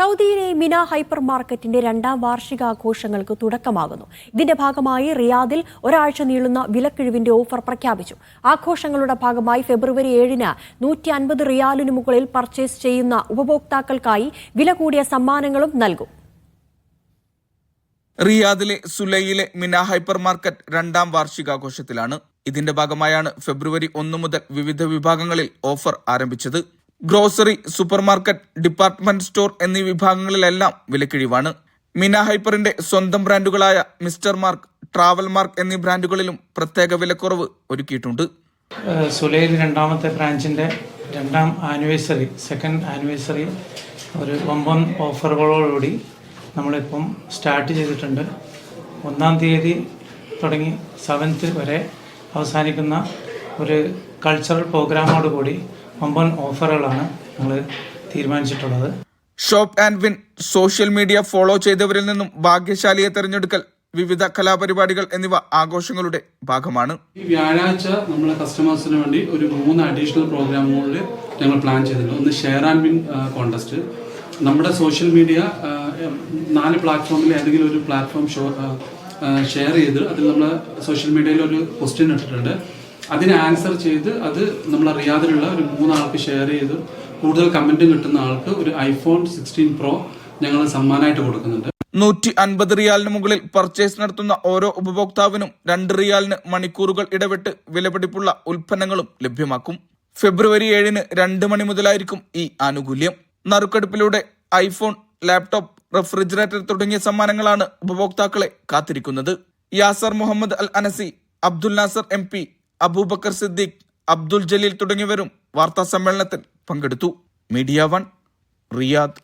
സൗദിയിലെ മിന ഹൈപ്പർ മാർക്കറ്റിന്റെ രണ്ടാം വാർഷികാഘോഷങ്ങൾക്ക് തുടക്കമാകുന്നു. ഇതിന്റെ ഭാഗമായി റിയാദിൽ ഒരാഴ്ച നീളുന്ന വിലക്കിഴിവിന്റെ ഓഫർ പ്രഖ്യാപിച്ചു. ആഘോഷങ്ങളുടെ ഭാഗമായി ഫെബ്രുവരി ഏഴിന് നൂറ്റി അൻപത് റിയാലിന് മുകളിൽ പർച്ചേസ് ചെയ്യുന്ന ഉപഭോക്താക്കൾക്കായി വില കൂടിയ സമ്മാനങ്ങളും നൽകും. റിയാദിലെ സുലൈയിലെ മിന ഹൈപ്പർ മാർക്കറ്റ് രണ്ടാം വാർഷികാഘോഷത്തിലാണ്. ഇതിന്റെ ഭാഗമായാണ് ഫെബ്രുവരി ഒന്ന് മുതൽ വിവിധ വിഭാഗങ്ങളിൽ ഓഫർ ആരംഭിച്ചത്. ഗ്രോസറി സൂപ്പർമാർക്കറ്റ് ഡിപ്പാർട്ട്മെന്റ് സ്റ്റോർ എന്നീ വിഭാഗങ്ങളിലെല്ലാം വിലക്കിഴിവാണ്. മിന ഹൈപ്പറിന്റെ സ്വന്തം ബ്രാൻഡുകളായ മിസ്റ്റർ മാർക്ക് ട്രാവൽ മാർക്ക് എന്നീ ബ്രാൻഡുകളിലും പ്രത്യേക വിലക്കുറവ് ഒരുക്കിയിട്ടുണ്ട്. സുലൈൽ രണ്ടാമത്തെ ബ്രാഞ്ചിന്റെ രണ്ടാം ആനിവേഴ്സറി സെക്കൻഡ് ആനിവേഴ്സറി ഒരു വമ്പൻ ഓഫറുകളോടുകൂടി നമ്മളിപ്പം സ്റ്റാർട്ട് ചെയ്തിട്ടുണ്ട്. ഒന്നാം തീയതി തുടങ്ങി സെവൻത്ത് വരെ അവസാനിക്കുന്ന ഒരു കൾച്ചറൽ പ്രോഗ്രാമോടുകൂടി വമ്പൻ ഓഫറുകളാണ് നമ്മൾ തീരുമാനിച്ചിട്ടുള്ളത്. Shop and win social media follow ചെയ്തവരിൽ നിന്നും ഭാഗ്യശാലിയെ തെരഞ്ഞെടുക്കൽ വിവിധ കലാപരിപാടികൾ എന്നിവ ആഘോഷങ്ങളുടെ ഭാഗമാണ്. ഈ വ്യാഴാഴ്ച നമ്മളെ കസ്റ്റമേഴ്സിന് വേണ്ടി ഒരു മൂന്ന് അഡീഷണൽ പ്രോഗ്രാമുകളിൽ ഞങ്ങൾ പ്ലാൻ ചെയ്തിട്ടുണ്ട്. ഒന്ന് ഷെയർ ആൻഡ് വിൻ കോൺടെസ്റ്റ് നമ്മുടെ സോഷ്യൽ മീഡിയ നാല് പ്ലാറ്റ്ഫോമിൽ ഏതെങ്കിലും ഒരു പ്ലാറ്റ്ഫോം ഷോ ഷെയർ ചെയ്ത് അതിൽ നമ്മൾ സോഷ്യൽ മീഡിയയിൽ ഒരു ക്വസ്റ്റ്യൻ ഇട്ടിട്ടുണ്ട്. അതിന് ആൻസർ ചെയ്ത് അത് നമ്മൾ അറിയാതെയുള്ള ഒരു മൂന്നാൾക്ക് ഷെയർ ചെയ്ത് കൂടുതൽ കമന്റും കിട്ടുന്ന ആൾക്ക് ഒരു ഐഫോൺ സിക്സ്റ്റീൻ പ്രോ ഞങ്ങൾ സമ്മാനമായിട്ട് കൊടുക്കുന്നുണ്ട്. നൂറ്റി അൻപത് റിയാലിന് മുകളിൽ പർച്ചേസ് നടത്തുന്ന ഓരോ ഉപഭോക്താവിനും രണ്ട് റിയാലിന് മണിക്കൂറുകൾ ഇടവിട്ട് വിലപിടിപ്പുള്ള ഉൽപ്പന്നങ്ങളും ലഭ്യമാക്കും. ഫെബ്രുവരി ഏഴിന് രണ്ട് മണി മുതലായിരിക്കും ഈ ആനുകൂല്യം. നറുക്കെടുപ്പിലൂടെ ഐഫോൺ ലാപ്ടോപ്പ് റെഫ്രിജറേറ്റർ തുടങ്ങിയ സമ്മാനങ്ങളാണ് ഉപഭോക്താക്കളെ കാത്തിരിക്കുന്നത്. Yasir Muhammad Al Anazi Abdul Nasar M Aboobacker Siddique Abdul Jaleel തുടങ്ങിയവരും വാർത്താ സമ്മേളനത്തിൽ പങ്കെടുത്തു. മീഡിയ വൺ റിയാദ്.